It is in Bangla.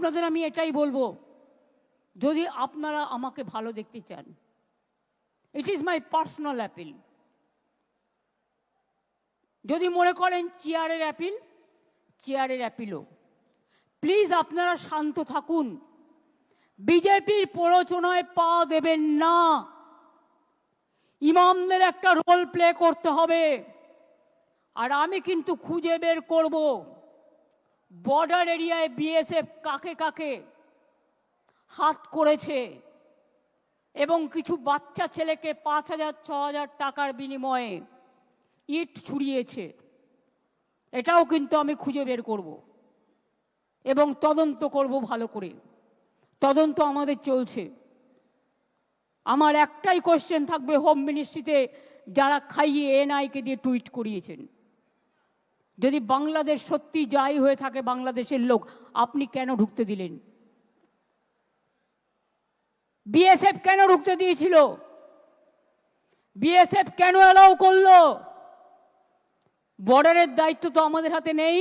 আপনাদের আমি এটাই বলব। যদি আপনারা আমাকে ভালো দেখতে চান it is my personal appeal যদি মনে করেন চেয়ারের অ্যাপিল চেয়ারের অ্যাপিলও প্লিজ আপনারা শান্ত থাকুন। বিজেপির প্ররোচনায় পা দেবেন না। ইমামদের একটা রোল প্লে করতে হবে। আর আমি কিন্তু খুঁজে বের করব। বর্ডার এরিয়ায় বিএসএফ কাকে কাকে হাত করেছে এবং কিছু বাচ্চা ছেলেকে পাঁচ হাজার, ছ হাজার টাকার বিনিময়ে ইট ছুড়িয়েছে, এটাও কিন্তু আমি খুঁজে বের করব এবং তদন্ত করব ভালো করে। তদন্ত আমাদের চলছে। আমার একটাই কোশ্চেন থাকবে হোম মিনিস্ট্রিতে যারা খাইয়ে এনআইকে দিয়ে টুইট করিয়েছেন। যদি বাংলাদেশ সত্যি যাই হয়ে থাকে বাংলাদেশের লোক, আপনি কেন ঢুকতে দিলেন? বিএসএফ কেন ঢুকতে দিয়েছিল? বিএসএফ কেন অ্যালাউ করল? বর্ডারের দায়িত্ব তো আমাদের হাতে নেই।